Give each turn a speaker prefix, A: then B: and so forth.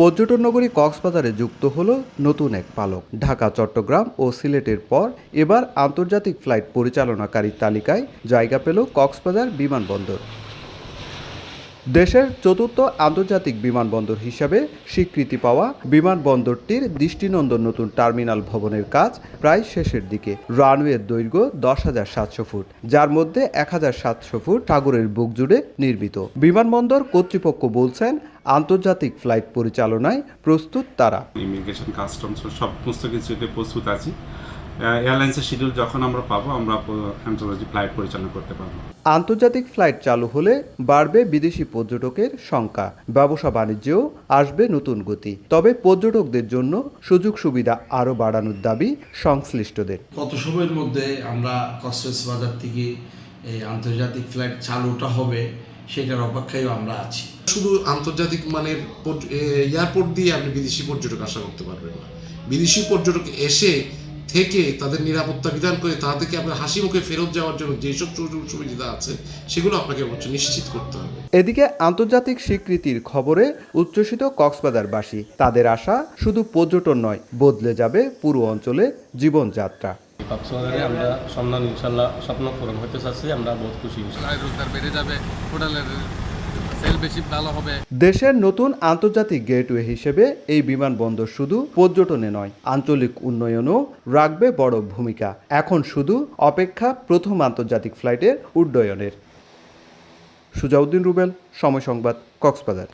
A: পর্যটন নগরী কক্সবাজারে যুক্ত হলো নতুন এক পালক। ঢাকা, চট্টগ্রাম ও সিলেটের পর এবার আন্তর্জাতিক ফ্লাইট পরিচালনাকারীর তালিকায় জায়গা পেল কক্সবাজার বিমানবন্দর। দেশের চতুর্থ আন্তর্জাতিক বিমানবন্দর হিসাবে স্বীকৃতি পাওয়া বিমানবন্দরটির দৃষ্টিনন্দন নতুন টার্মিনাল ভবনের কাজ প্রায় শেষের দিকে। রানওয়ের দৈর্ঘ্য দশ হাজার সাতশো ফুট, যার মধ্যে এক হাজার সাতশো ফুট সাগরের বুক জুড়ে নির্মিত। বিমানবন্দর কর্তৃপক্ষ বলছেন আন্তর্জাতিক ফ্লাইট পরিচালনায় প্রস্তুত তারা।
B: ইমিগ্রেশন কাস্টমস সমস্ত কিছুতে প্রস্তুত আছি। এয়ারলাইন্সের শিডিউল যখন আমরা পাবো আমরা আন্তর্জাতিক ফ্লাইট পরিচালনা করতে পারব।
A: আন্তর্জাতিক ফ্লাইট চালু হলে বাড়বে বিদেশি পর্যটকের সংখ্যা। ব্যবসা বাণিজ্যেও আসবে নতুন গতি। তবে পর্যটকদের জন্য সুযোগ সুবিধা আরও বাড়ানোর দাবি সংশ্লিষ্টদের।
C: কত সময়ের মধ্যে আমরা কক্সবাজার বাজার থেকে এই আন্তর্জাতিক ফ্লাইট চালুটা হবে সেটার অপেক্ষায় আমরা আছি।
D: শুধু আন্তর্জাতিক মানের এয়ারপোর্ট দিয়ে আপনি বিদেশি পর্যটক আশা করতে পারবেন না। বিদেশি পর্যটক এসে থেকে তাদের নিরাপত্তা বিধান করে তাদেরকে আপনার হাসি মুখে ফেরত যাওয়ার জন্য যেসব সুযোগ সুবিধা আছে সেগুলো আপনাকে অবশ্য নিশ্চিত করতে হবে।
A: এদিকে আন্তর্জাতিক স্বীকৃতির খবরে উচ্ছ্বসিত কক্সবাজারবাসী তাদের আশা শুধু পর্যটন নয় বদলে যাবে পুরো অঞ্চলে জীবনযাত্রা।
E: কক্সবাজারে আমরা সম্মান ইনশাল্লাহ স্বপ্ন পূরণ হতে চাচ্ছি আমরা বহুত খুশি
F: রোজগার বেড়ে যাবে হোটেলের সেল বেশি ভালো হবে।
A: দেশের নতুন আন্তর্জাতিক গেটওয়ে হিসেবে এই বিমানবন্দর শুধু পর্যটনে নয়, আঞ্চলিক উন্নয়নও রাখবে বড় ভূমিকা। এখন শুধু অপেক্ষা প্রথম আন্তর্জাতিক ফ্লাইটের উড্ডয়নের। সুজাউদ্দিন রুবেল, সময় সংবাদ, কক্সবাজার।